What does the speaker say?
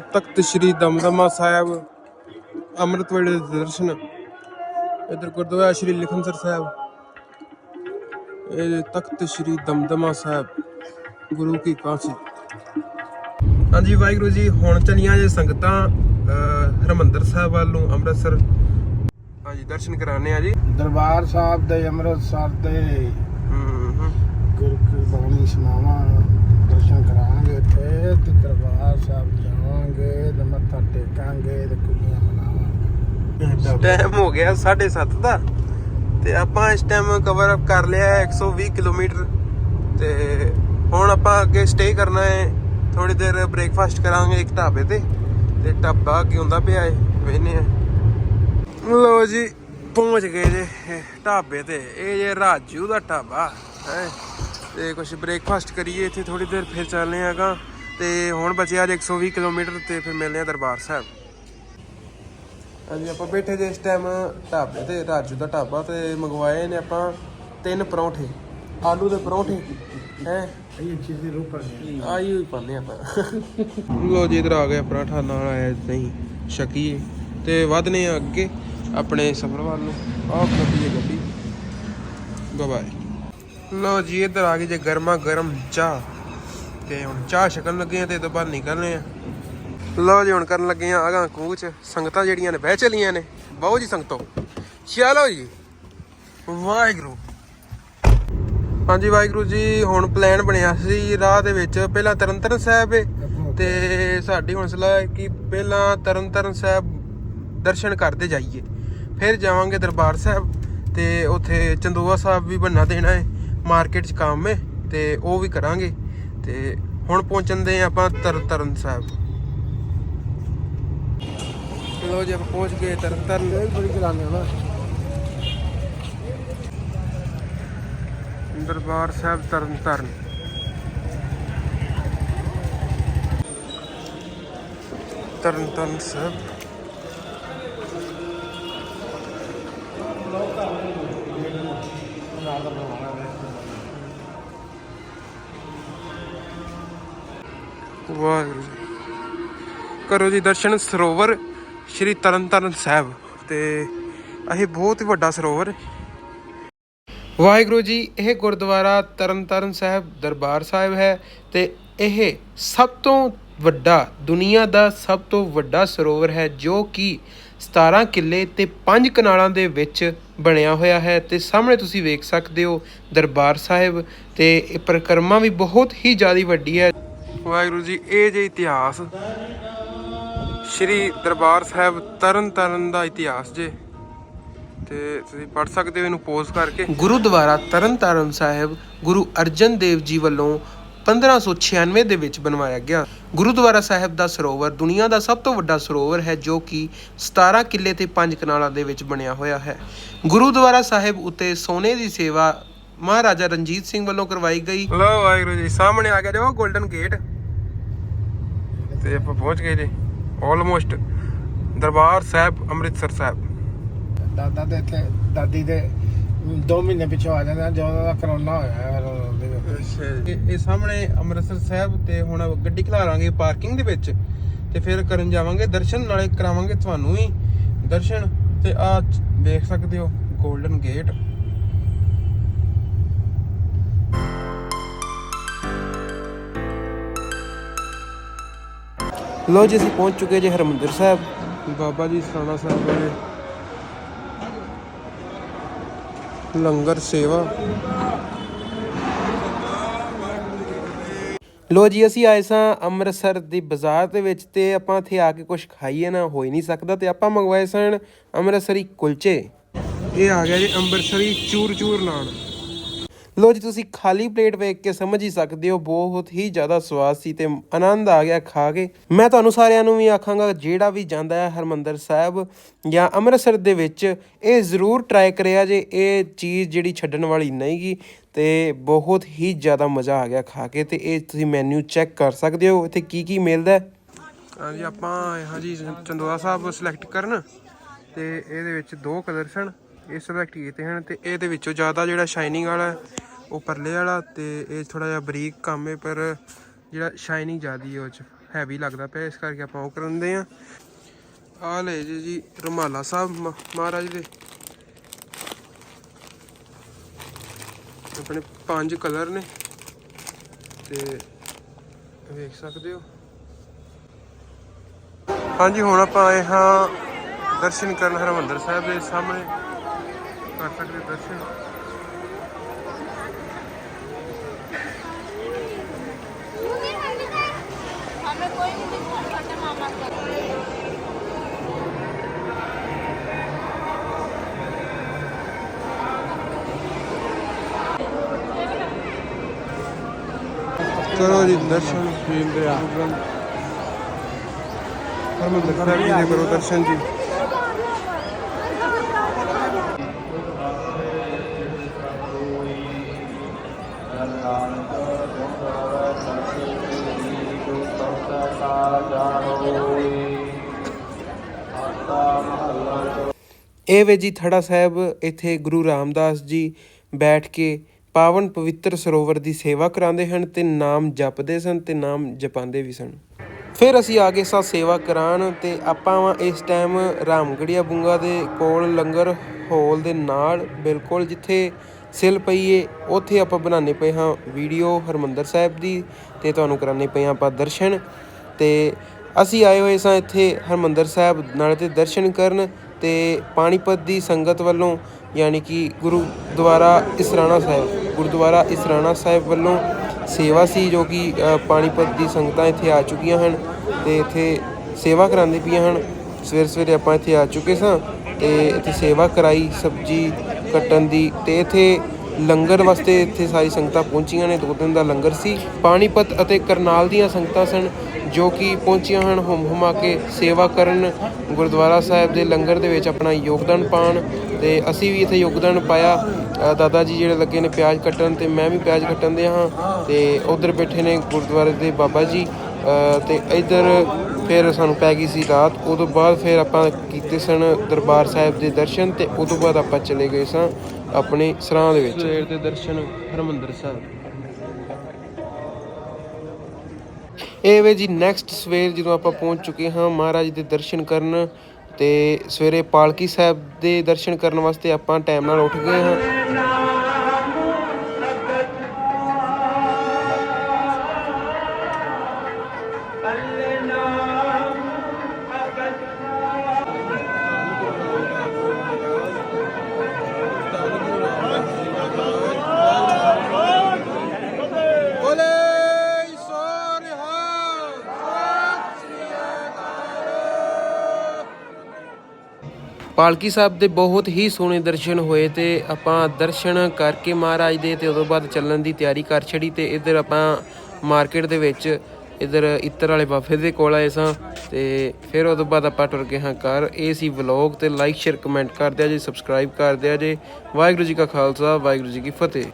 ਜੀ ਤਖਤ ਸ੍ਰੀ ਦਮਦਮਾ ਸਾਹਿਬ ਅੰਮ੍ਰਿਤ ਵੇਲੇ ਦੇ ਦਰਸ਼ਨ। ਇਧਰ ਗੁਰਦੁਆਰਾ ਸ੍ਰੀ ਲਿਖਨਸਰ ਸਾਹਿਬ। ਇਹ ਤਖਤ ਸ੍ਰੀ ਦਮਦਮਾ ਸਾਹਿਬ ਗੁਰੂ ਕੀ ਕਾਂਸੀ। ਹਾਂਜੀ ਵਾਹਿਗੁਰੂ ਜੀ ਹੁਣ ਚਲੀਆਂ ਜੇ ਸੰਗਤਾਂ ਹਰਿਮੰਦਰ ਸਾਹਿਬ ਵੱਲ ਨੂੰ ਅੰਮ੍ਰਿਤਸਰ। ਹਾਂਜੀ ਦਰਸ਼ਨ ਕਰਾਣੇ ਆ ਜੀ। ਦਰਬਾਰ ਸਾਹਿਬ ਦੇ ਅੰਮ੍ਰਿਤਸਰ ਦੇ। ਹੂੰ ਹੂੰ। ਗੁਰੂ ਕੀ ਬਾਣੀ ਸੁਣਾਵਾਂ ਦਰਸ਼ਨ ਕਰਾਂਗੇ ਇੱਥੇ ਤੇ ਦਰਬਾਰ ਸਾਹਿਬ ਜਾਵਾਂਗੇ ਤੇ ਮੱਥਾ ਟੇਕਾਂਗੇ ਤੇ ਕੁੜੀਆਂ ਮਨਾਵਾਂਗੇ। ਟਾਈਮ ਹੋ ਗਿਆ 7:30 ਦਾ ਤੇ ਆਪਾਂ ਇਸ ਟਾਈਮ ਕਵਰ ਅਪ ਕਰ ਲਿਆ ਹੈ 120 ਕਿਲੋਮੀਟਰ ਤੇ ਹੁਣ ਆਪਾਂ ਅੱਗੇ ਸਟੇ ਕਰਨਾ ਹੈ। ਥੋੜੀ ਦੇਰ ਬ੍ਰੇਕਫਾਸਟ ਕਰਾਂਗੇ ਇੱਕ ਢਾਬੇ ਤੇ ਤੇ ਢਾਬਾ ਕੀ ਹੁੰਦਾ ਪਿਆ ਹੈ ਵੇਨੇ ਆ ਲੋ ਜੀ ਪਹੁੰਚ ਗਏ ਜੇ ਢਾਬੇ ਤੇ। ਇਹ ਜੇ ਰਾਜੂ ਦਾ ਢਾਬਾ ਹੈ। ਤੇ ਕੁਝ ਬ੍ਰੇਕਫਾਸਟ ਕਰੀਏ ਇੱਥੇ ਥੋੜੀ ਦੇਰ ਫਿਰ ਚੱਲਨੇ ਆਗਾ ਤੇ ਹੁਣ ਬਚਿਆ ਜੇ 120 ਕਿਲੋਮੀਟਰ ਤੇ ਫਿਰ ਮਿਲਨੇ ਆ ਦਰਬਾਰ ਸਾਹਿਬ। ਹਾਂਜੀ ਆਪਾਂ ਬੈਠੇ ਜੇ ਇਸ ਟਾਈਮ ਢਾਬੇ ਤੇ ਰਾਜੂ ਦਾ ਢਾਬਾ ਤੇ ਮੰਗਵਾਏ ਨੇ ਆਪਾਂ ਤਿੰਨ ਪਰੌਂਠੇ ਆਲੂ ਦੇ ਪਰੌਂਠੇ ਹੈ? ਇਹ ਚੀਜ਼ ਦੀ ਰੂਪ ਹੈ। ਆਈ ਹੋਈ ਆਪਾਂ। ਲੋ ਜੀ ਇਧਰ ਆ ਗਿਆ ਪਰਾਠਾ ਨਾਲ ਆਇਆ ਨਹੀਂ ਸ਼ਕੀਏ। ਤੇ ਵਧਨੇ ਆ ਅੱਗੇ ਆਪਣੇ ਸਫ਼ਰ ਵੱਲ ਨੂੰ। ਆਹ ਗੱਡੀ ਹੈ ਗੱਡੀ। ਬਾਏ ਲੋ ਜੀ ਇਧਰ ਆ ਗਈ ਜੇ ਗਰਮਾ ਗਰਮ ਚਾਹ। ਤੇ ਹੁਣ ਚਾਹ ਛਕਣ ਲੱਗੇ ਆ ਤੇ ਇਹ ਤੋਂ ਬਾਅਦ ਨਿਕਲਨੇ ਆ। ਲੋ ਜੀ, ਹੁਣ ਕਰਨ ਲੱਗੇ ਆ ਆਗਾ ਕੂਚ ਸੰਗਤਾਂ ਜਿਹੜੀਆਂ ਨੇ, ਬਹਿ ਚਲੀਆਂ ਨੇ। ਬਹੁ ਜੀ ਸੰਗਤੋ। ਚਲੋ ਜੀ। ਵਾਹਿਗੁਰੂ। ਹਾਂਜੀ, ਵਾਹਿਗੁਰੂ ਜੀ, ਹੁਣ ਪਲਾਨ ਬਣਿਆ ਸੀ ਰਾਹ ਦੇ ਵਿੱਚ। ਪਹਿਲਾਂ ਤਰਨਤਰਨ ਸਾਹਿਬ ਏ, ਤੇ ਸਾਡੀ ਹੁਣ ਸਲਾਹ ਹੈ ਕਿ ਪਹਿਲਾਂ ਤਰਨਤਰਨ ਸਾਹਿਬ ਦਰਸ਼ਨ ਕਰਦੇ ਜਾਈਏ। ਫਿਰ ਜਾਵਾਂਗੇ ਦਰਬਾਰ ਸਾਹਿਬ, ਤੇ ਉੱਥੇ ਚੰਦੋਆ ਸਾਹਿਬ ਵੀ ਬੰਨਾ ਦੇਣਾ ਹੈ ਮਾਰਕੀਟ 'ਚ ਕੰਮ ਹੈ ਤੇ ਉਹ ਵੀ ਕਰਾਂਗੇ। ਤੇ ਹੁਣ ਪਹੁੰਚਣਦੇ ਹਾਂ ਆਪਾਂ ਤਰਨਤਰਨ ਸਾਹਿਬ। ਲੋ ਜੀ ਆਪਾਂ ਪਹੁੰਚ ਗਏ ਤਰਨਤਾਰਨ ਇਹ ਬੜੀ ਚਲਾਉਂਦੇ ਹੋ ਨਾ। ਦਰਬਾਰ ਸਾਹਿਬ ਤਰਨਤਾਰਨ ਤਰਨਤਾਰਨ ਸਾਹਿਬ। ਵਾਹਿਗੁਰੂ। ਕਰੋ ਜੀ ਦਰਸ਼ਨ ਸਰੋਵਰ, ਸ਼੍ਰੀ ਤਰਨਤਾਰਨ ਸਾਹਿਬ ਤੇ ਇਹ ਬਹੁਤ ਹੀ ਵੱਡਾ ਸਰੋਵਰ। ਵਾਹਿਗੁਰੂ ਜੀ, ਇਹ ਗੁਰਦੁਆਰਾ ਤਰਨਤਾਰਨ ਸਾਹਿਬ ਦਰਬਾਰ ਸਾਹਿਬ ਹੈ ਤੇ ਇਹ ਸਭ ਤੋਂ ਵੱਡਾ, ਦੁਨੀਆ ਦਾ ਸਭ ਤੋਂ ਵੱਡਾ ਸਰੋਵਰ ਹੈ ਜੋ ਕਿ 17 ਕਿੱਲੇ ਤੇ 5 ਕਨਾਲਾਂ ਦੇ ਵਿੱਚ ਬਣਿਆ ਹੋਇਆ ਹੈ ਤੇ ਸਾਹਮਣੇ ਤੁਸੀਂ ਵੇਖ ਸਕਦੇ ਹੋ ਦਰਬਾਰ ਸਾਹਿਬ ਤੇ ਇਹ ਪਰਿਕਰਮਾ ਵੀ ਬਹੁਤ ਹੀ ਜ਼ਿਆਦਾ ਵੱਡੀ ਹੈ। ਵਾਹਿਗੁਰੂ ਜੀ ਇਹ ਜੇ ਇਤਿਹਾਸ ਸ਼੍ਰੀ ਦਰਬਾਰ ਸਾਹਿਬ ਤਰਨਤਾਰਨ ਦਾ ਇਤਿਹਾਸ ਜੇ ਤੇ ਤੁਸੀਂ ਪੜ ਸਕਦੇ ਹੋ ਇਹਨੂੰ ਪੋਜ਼ ਕਰਕੇ। ਗੁਰਦੁਆਰਾ ਤਰਨਤਾਰਨ ਸਾਹਿਬ ਗੁਰੂ ਅਰਜਨ ਦੇਵ ਜੀ ਵੱਲੋਂ 1596 ਦੇ ਵਿੱਚ ਬਣਵਾਇਆ ਗਿਆ। ਗੁਰਦੁਆਰਾ ਸਾਹਿਬ ਦਾ ਸਰੋਵਰ ਦੁਨੀਆ ਦਾ ਸਭ ਤੋਂ ਵੱਡਾ ਸਰੋਵਰ ਹੈ ਜੋ ਕਿ 17 ਕਿੱਲੇ ਤੇ 5 ਕਨਾਲਾਂ ਦੇ ਵਿੱਚ ਬਣਿਆ ਹੋਇਆ ਹੈ। ਗੁਰਦੁਆਰਾ ਸਾਹਿਬ ਉੱਤੇ ਸੋਨੇ ਦੀ ਸੇਵਾ ਮਹਾਰਾਜਾ ਰਣਜੀਤ ਸਿੰਘ ਵੱਲੋਂ ਕਰਵਾਈ ਗਈ। ਲੋ ਵਾਹਿਗੁਰੂ ਜੀ ਸਾਹਮਣੇ ਆ ਗਿਆ ਜੋ 골ਡਨ ਗੇਟ ਤੇ ਆਪਾਂ ਪਹੁੰਚ ਗਏ ਜੀ। ਆਲਮੋਸਟ ਦਰਬਾਰ ਸਾਹਿਬ ਅੰਮ੍ਰਿਤਸਰ ਸਾਹਿਬ। ਦਾਦਾ ਦੇ ਇੱਥੇ ਦਾਦੀ ਦੇ 2 ਮਹੀਨੇ ਪਿੱਛੋਂ ਆ ਜਾਂਦਾ ਜਦੋਂ ਦਾ ਕਰੋਨਾ ਹੋਇਆ ਹੈ। ਇਹ ਇਹ ਸਾਹਮਣੇ ਅੰਮ੍ਰਿਤਸਰ ਸਾਹਿਬ ਤੇ ਹੁਣ ਗੱਡੀ ਖਲਾਰਾਂਗੇ ਪਾਰਕਿੰਗ ਦੇ ਵਿੱਚ ਤੇ ਫਿਰ ਕਰਨ ਜਾਵਾਂਗੇ ਦਰਸ਼ਨ ਨਾਲੇ ਕਰਾਵਾਂਗੇ ਤੁਹਾਨੂੰ ਵੀ ਦਰਸ਼ਨ। ਤੇ ਆ ਦੇਖ ਸਕਦੇ ਹੋ 골ਡਨ ਗੇਟ ਲੋ ਜੀ ਅਸੀਂ ਪਹੁੰਚ ਚੁੱਕੇ ਜੇ ਹਰਮੰਦਰ ਸਾਹਿਬ। ਬਾਬਾ ਜੀ ਸਾਣਾ ਸਾਹਿਬ ਦੇ ਲੰਗਰ ਸੇਵਾ। ਲੋ ਜੀ ਅਸੀਂ ਆਏ ਸਾਂ ਅੰਮ੍ਰਿਤਸਰ ਦੀ ਬਾਜ਼ਾਰ ਦੇ ਵਿੱਚ ਤੇ ਆਪਾਂ ਇੱਥੇ ਆ ਕੇ ਕੁਝ ਖਾਈਏ ਨਾ ਹੋ ਹੀ ਨਹੀਂ ਸਕਦਾ ਤੇ ਆਪਾਂ ਮੰਗਵਾਏ ਸਨ ਅੰਮ੍ਰਿਤਸਰੀ ਕੁਲਚੇ। ਇਹ ਆ ਗਿਆ ਜੀ ਅੰਮ੍ਰਿਤਸਰੀ ਚੂਰ ਚੂਰ ਨਾਨ। ਲੋ ਜੀ, ਤੁਸੀਂ ਖਾਲੀ ਪਲੇਟ ਵੇਖ ਕੇ ਸਮਝ ਹੀ ਸਕਦੇ ਹੋ, ਬਹੁਤ ਹੀ ਜ਼ਿਆਦਾ ਸਵਾਦ ਸੀ ਤੇ ਆਨੰਦ ਆ ਗਿਆ ਖਾ ਕੇ। ਮੈਂ ਤੁਹਾਨੂੰ ਸਾਰਿਆਂ ਨੂੰ ਵੀ ਆਖਾਂਗਾ, ਜਿਹੜਾ ਵੀ ਜਾਂਦਾ ਹੈ ਹਰਮੰਦਰ ਸਾਹਿਬ ਜਾਂ ਅੰਮ੍ਰਿਤਸਰ ਦੇ ਵਿੱਚ, ਇਹ ਜ਼ਰੂਰ ਟਰਾਈ ਕਰਿਆ ਜੇ, ਇਹ ਚੀਜ਼ ਜਿਹੜੀ ਛੱਡਣ ਵਾਲੀ ਨਹੀਂਗੀ ਤੇ ਬਹੁਤ ਹੀ ਜ਼ਿਆਦਾ ਮਜ਼ਾ ਆ ਗਿਆ ਖਾ ਕੇ ਤੇ ਇਹ ਤੁਸੀਂ ਮੈਨੂ ਚੈੱਕ ਕਰ ਸਕਦੇ ਹੋ, ਇੱਥੇ ਕੀ ਕੀ ਮਿਲਦਾ ਹੈ। ਹਾਂਜੀ, ਆਪਾਂ, ਹਾਂਜੀ, ਚੰਦੋਆ ਸਾਹਿਬ ਸਿਲੈਕਟ ਕਰਨ ਤੇ ਇਹਦੇ ਵਿੱਚ ਦੋ ਕਲਰ ਸਨ ਇਹ ਸਿਲੈਕਟ ਕੀਤੇ ਹਨ ਤੇ ਇਹਦੇ ਵਿੱਚੋਂ ਜ਼ਿਆਦਾ ਜਿਹੜਾ ਸ਼ਾਈਨਿੰਗ ਵਾਲਾ, ਉਹ ਪਰਲੇ ਵਾਲਾ ਤੇ ਇਹ ਥੋੜਾ ਜਿਹਾ ਬਰੀਕ ਕੰਮ ਹੈ, ਪਰ ਜਿਹੜਾ ਸ਼ਾਈਨਿੰਗ ਜ਼ਿਆਦੀ ਹੈ ਉਹ ਚ ਹੈਵੀ ਲੱਗਦਾ ਪਿਆ, ਇਸ ਕਰਕੇ ਆਪਾਂ ਉਹ ਕਰਾਂਦੇ ਆ ਆ ਲੈ ਜੀ ਜੀ, ਰੁਮਾਲਾ ਸਾਹਿਬ ਮ- ਮਹਾਰਾਜ ਦੇ। ਆਪਣੇ ਪੰਜ ਕਲਰ ਨੇ ਤੇ ਵੇਖ ਸਕਦੇ ਹੋ। ਹਾਂਜੀ, ਹੁਣ ਆਪਾਂ ਆਏ ਹਾਂ ਦਰਸ਼ਨ ਕਰਨ ਹਰਮੰਦਰ ਸਾਹਿਬ ਦੇ ਸਾਹਮਣੇ। ਕਰ ਸਕਦੇ ਦਰਸ਼ਨ। ਕਰੋ ਜੀ ਦਰਸ਼ਨ ਫੀਲ ਦੇ ਗੁਰੂ ਗ੍ਰੰਥ ਹਰਮੰਦਰ ਕਰੋ ਦਰਸ਼ਨ ਜੀ। ਇਹ ਵੇ ਜੀ ਥੜਾ ਸਾਹਿਬ, ਇੱਥੇ ਗੁਰੂ ਰਾਮਦਾਸ ਜੀ ਬੈਠ ਕੇ ਪਾਵਨ ਪਵਿੱਤਰ ਸਰੋਵਰ ਦੀ ਸੇਵਾ ਕਰਾਉਂਦੇ ਹਨ ਤੇ ਨਾਮ ਜਪਦੇ ਸਨ ਤੇ ਨਾਮ ਜਪਾਉਂਦੇ ਵੀ ਸਨ। ਫਿਰ ਅਸੀਂ ਆ ਗਏ ਸਾਂ ਸੇਵਾ ਕਰਾਉਣ ਤੇ ਆਪਾਂ ਵਾ ਇਸ ਟਾਈਮ ਰਾਮਗੜੀਆ ਬੁੰਗਾ ਦੇ ਕੋਲ ਲੰਗਰ ਹਾਲ ਦੇ ਨਾਲ ਬਿਲਕੁਲ ਜਿੱਥੇ ਸਿਲ ਪਈਏ ਉੱਥੇ ਆਪਾਂ ਬਣਾਉਣੇ ਪਏ ਹਾਂ ਵੀਡੀਓ ਹਰਮੰਦਰ ਸਾਹਿਬ ਦੀ ਤੇ ਤੁਹਾਨੂੰ ਕਰਾਉਣੇ ਪਏ ਹਾਂ ਆਪਾਂ ਦਰਸ਼ਨ। ਤੇ ਅਸੀਂ ਆਏ ਹੋਏ ਸਾਂ ਇੱਥੇ ਹਰਮੰਦਰ ਸਾਹਿਬ ਨਾਲੇ ਤੇ ਦਰਸ਼ਨ ਕਰਨ ਤੇ ਪਾਣੀਪਤ ਦੀ ਸੰਗਤ ਵੱਲੋਂ, ਯਾਨੀ ਕਿ ਗੁਰਦੁਆਰਾ ਇਸਰਾਣਾ ਸਾਹਿਬ, ਗੁਰਦੁਆਰਾ ਇਸਰਾਣਾ ਸਾਹਿਬ ਵੱਲੋਂ ਸੇਵਾ ਸੀ ਜੋ ਕਿ ਪਾਣੀਪਤ ਦੀ ਸੰਗਤਾਂ ਇੱਥੇ ਆ ਚੁੱਕੀਆਂ ਹਨ ਤੇ ਇੱਥੇ ਸੇਵਾ ਕਰਾਉਂਦੀ ਪਈਆਂ ਹਨ। ਸਵੇਰ ਸਵੇਰੇ ਆਪਾਂ ਇੱਥੇ ਆ ਚੁੱਕੇ ਸਾਂ ਤੇ ਇੱਥੇ ਸੇਵਾ ਕਰਾਈ, ਸਬਜੀ ਕੱਟਣ ਦੀ ਤੇ ਇੱਥੇ ਲੰਗਰ ਵਾਸਤੇ ਇੱਥੇ ਸਾਰੀ ਸੰਗਤਾਂ ਪਹੁੰਚੀਆਂ ਨੇ। ਦੋ ਦਿਨ ਦਾ ਲੰਗਰ ਸੀ। ਪਾਣੀਪਤ ਅਤੇ ਕਰਨਾਲ ਦੀਆਂ ਸੰਗਤਾਂ ਸਨ ਜੋ ਕਿ ਪਹੁੰਚੀਆਂ ਹਨ ਹੁਮ ਹੁਮਾ ਕੇ ਸੇਵਾ ਕਰਨ। ਗੁਰਦੁਆਰਾ ਸਾਹਿਬ ਦੇ ਲੰਗਰ ਦੇ ਵਿੱਚ ਆਪਣਾ ਯੋਗਦਾਨ ਪਾਉਣ ਤੇ ਅਸੀਂ ਵੀ ਇੱਥੇ ਯੋਗਦਾਨ ਪਾਇਆ। ਦਾਦਾ ਜੀ ਜਿਹੜੇ ਲੱਗੇ ਨੇ ਪਿਆਜ਼ ਕੱਟਣ ਤੇ ਮੈਂ ਵੀ ਪਿਆਜ਼ ਕੱਟਣ ਦੇ ਹਾਂ ਤੇ ਉਧਰ ਬੈਠੇ ਨੇ ਗੁਰਦੁਆਰੇ ਦੇ ਬਾਬਾ ਜੀ। ਅ, ਤੇ ਇੱਧਰ ਫਿਰ ਸਾਨੂੰ ਪੈ ਗਈ ਸੀ ਰਾਤ। ਉਦੋਂ ਬਾਅਦ ਫਿਰ ਆਪਾਂ ਕੀਤੇ ਸਨ ਦਰਬਾਰ ਸਾਹਿਬ ਦੇ ਦਰਸ਼ਨ ਤੇ ਉਦੋਂ ਬਾਅਦ ਆਪਾਂ ਚਲੇ ਗਏ ਸਾਂ। ਆਪਣੇ ਸਰਾਂ ਦੇ ਵਿੱਚ। ਸਵੇਰ ਦੇ ਦਰਸ਼ਨ ਹਰਮੰਦਰ ਸਾਹਿਬ। ਇਹ ਵੇ ਜੀ ਨੈਕਸਟ ਸਵੇਰ ਜਦੋਂ ਆਪਾਂ ਪਹੁੰਚ ਚੁੱਕੇ ਹਾਂ ਮਹਾਰਾਜ ਦੇ ਦਰਸ਼ਨ ਕਰਨ ਤੇ ਸਵੇਰੇ ਪਾਲਕੀ ਸਾਹਿਬ ਦੇ ਦਰਸ਼ਨ ਕਰਨ ਵਾਸਤੇ ਆਪਾਂ ਟਾਈਮ ਨਾਲ ਉੱਠ ਗਏ ਹਾਂ। ਪਾਲਕੀ ਸਾਹਿਬ ਦੇ ਬਹੁਤ ਹੀ ਸੋਹਣੇ ਦਰਸ਼ਨ ਹੋਏ ਤੇ ਆਪਾਂ ਦਰਸ਼ਨ ਕਰਕੇ ਮਹਾਰਾਜ ਦੇ ਤੇ ਉਦੋਂ ਬਾਅਦ ਚੱਲਣ ਦੀ ਤਿਆਰੀ ਕਰ ਛੜੀ ਤੇ ਇੱਧਰ ਆਪਾਂ ਮਾਰਕੀਟ ਦੇ ਵਿੱਚ ਇੱਧਰ ਇੱਤਰ ਵਾਲੇ ਬਾਫੇ ਦੇ ਕੋਲ ਆਏ ਸਾਂ ਤੇ ਫਿਰ ਉਦੋਂ ਬਾਅਦ ਆਪਾਂ ਟੁਰ ਗਏ ਹਾਂ ਘਰ। ਇਹ ਸੀ ਵਲੌਗ ਤੇ ਲਾਈਕ ਸ਼ੇਅਰ ਕਮੈਂਟ ਕਰ ਦਿਆ ਜੇ ਸਬਸਕ੍ਰਾਈਬ ਕਰ ਦਿਆ ਜੇ। ਵਾਹਿਗੁਰੂ ਜੀ ਕਾ ਖਾਲਸਾ, ਵਾਹਿਗੁਰੂ ਜੀ ਕੀ ਫਤਿਹ।